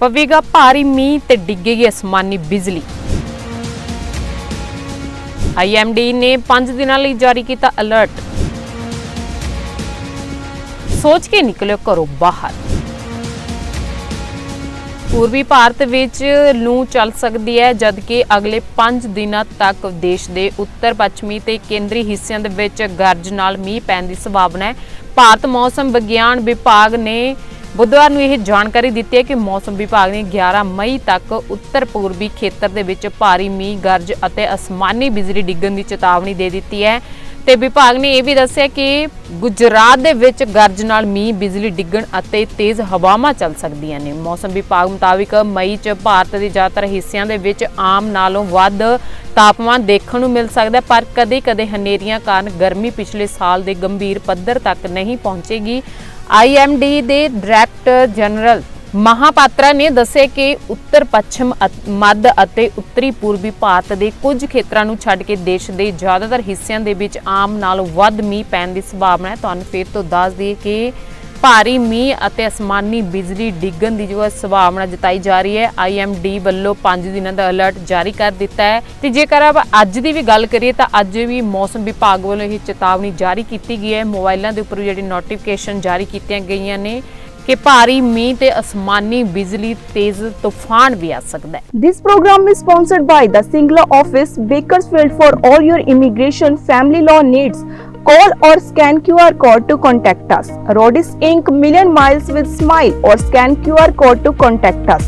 ਪਵੇਗਾ ਭਾਰੀ ਮੀਂਹ ਤੇ ਡਿੱਗੇਗੀ ਅਸਮਾਨੀ ਬਿਜਲੀ। ਆਈਐਮਡੀ ਨੇ 5 ਦਿਨਾਂ ਲਈ ਜਾਰੀ ਕੀਤਾ ਅਲਰਟ। ਸੋਚ ਕੇ ਨਿਕਲਿਓ ਘਰੋਂ ਬਾਹਰ। ਪੂਰਬੀ ਭਾਰਤ ਵਿੱਚ ਲੂ ਚੱਲ ਸਕਦੀ ਹੈ, ਜਦਕਿ ਅਗਲੇ 5 ਦਿਨਾਂ ਤੱਕ ਦੇਸ਼ ਦੇ ਉੱਤਰ, ਪੱਛਮੀ ਤੇ ਕੇਂਦਰੀ ਹਿੱਸਿਆਂ ਦੇ ਵਿੱਚ ਗਰਜ ਨਾਲ ਮੀਂਹ ਪੈਣ ਦੀ ਸੰਭਾਵਨਾ ਹੈ। ਭਾਰਤ ਮੌਸਮ ਵਿਗਿਆਨ ਵਿਭਾਗ ਨੇ ਬੁੱਧਵਾਰ ਨੂੰ ਇਹ ਜਾਣਕਾਰੀ ਦਿੱਤੀ ਹੈ ਕਿ ਮੌਸਮ ਵਿਭਾਗ ਨੇ 11 ਮਈ ਤੱਕ ਉੱਤਰ ਪੂਰਬੀ ਖੇਤਰ ਦੇ ਵਿੱਚ ਭਾਰੀ ਮੀਂਹ ਗਰਜ ਅਤੇ ਅਸਮਾਨੀ ਬਿਜਲੀ ਡਿੱਗਣ ਦੀ ਚੇਤਾਵਨੀ ਦੇ ਦਿੱਤੀ ਹੈ। ਤੇ ਵਿਭਾਗ ਨੇ ਇਹ ਵੀ ਦੱਸਿਆ ਕਿ ਗੁਜਰਾਤ ਦੇ ਵਿੱਚ ਗਰਜ ਨਾਲ ਮੀਂਹ, ਬਿਜਲੀ ਡਿੱਗਣ ਅਤੇ ਤੇਜ਼ ਹਵਾਵਾਂ ਚੱਲ ਸਕਦੀਆਂ ਨੇ। ਮੌਸਮ ਵਿਭਾਗ ਮੁਤਾਬਿਕ ਮਈ 'ਚ ਭਾਰਤ ਦੇ ਜ਼ਿਆਦਾਤਰ ਹਿੱਸਿਆਂ ਦੇ ਵਿੱਚ ਆਮ ਨਾਲੋਂ ਵੱਧ ਤਾਪਮਾਨ ਦੇਖਣ ਨੂੰ ਮਿਲ ਸਕਦਾ ਪਰ ਕਦੇ-ਕਦੇ ਹਨੇਰੀਆਂ ਕਾਰਨ ਗਰਮੀ ਪਿਛਲੇ ਸਾਲ ਦੇ ਗੰਭੀਰ ਪੱਧਰ ਤੱਕ ਨਹੀਂ ਪਹੁੰਚੇਗੀ। ਆਈਐਮਡੀ ਦੇ ਡਾਇਰੈਕਟਰ ਜਨਰਲ ਮਹਾਪਾਤਰਾ ਨੇ ਦੱਸਿਆ ਕਿ ਉੱਤਰ ਪੱਛਮ ਮੱਧ ਅਤੇ ਉੱਤਰੀ ਪੂਰਬੀ ਭਾਰਤ ਦੇ ਕੁਝ ਖੇਤਰਾਂ ਨੂੰ ਛੱਡ ਕੇ ਦੇਸ਼ ਦੇ ਜ਼ਿਆਦਾਤਰ ਹਿੱਸਿਆਂ ਦੇ ਵਿੱਚ ਆਮ ਨਾਲੋਂ ਵੱਧ ਮੀਂਹ ਪੈਣ ਦੀ ਸੰਭਾਵਨਾ ਹੈ। ਤੁਹਾਨੂੰ ਫਿਰ ਤੋਂ ਦੱਸ ਦਈਏ ਕਿ ਭਾਰੀ ਮੀਂਹ ਅਤੇ ਅਸਮਾਨੀ ਬਿਜਲੀ ਡਿੱਗਣ ਦੀ ਜੋ ਹੈ ਸੰਭਾਵਨਾ ਜਤਾਈ ਜਾ ਰਹੀ ਹੈ। ਆਈਐਮਡੀ ਵੱਲੋਂ 5 ਦਿਨਾਂ ਦਾ ਅਲਰਟ ਜਾਰੀ ਕਰ ਦਿੱਤਾ ਹੈ। ਤੇ ਜੇਕਰ ਆਪ ਅੱਜ ਦੀ ਵੀ ਗੱਲ ਕਰੀਏ ਤਾਂ ਅੱਜ ਵੀ ਮੌਸਮ ਵਿਭਾਗ ਵੱਲੋਂ ਇਹ ਚੇਤਾਵਨੀ ਜਾਰੀ ਕੀਤੀ ਗਈ ਹੈ। ਮੋਬਾਈਲਾਂ ਦੇ ਉੱਪਰ ਜਿਹੜੀ ਨੋਟੀਫਿਕੇਸ਼ਨ ਜਾਰੀ ਕੀਤੀਆਂ ਗਈਆਂ ਨੇ। ਕਿ ਭਾਰੀ ਮੀਂਹ ਤੇ ਅਸਮਾਨੀ ਬਿਜਲੀ ਤੇਜ਼ ਤੂਫਾਨ ਵੀ ਆ ਸਕਦਾ ਹੈ This program is sponsored by the Singla office, Bakersfield for all your immigration family law needs. Call or scan QR code to contact us. Rodis Inc. Million Miles with Smile or scan QR code to contact us.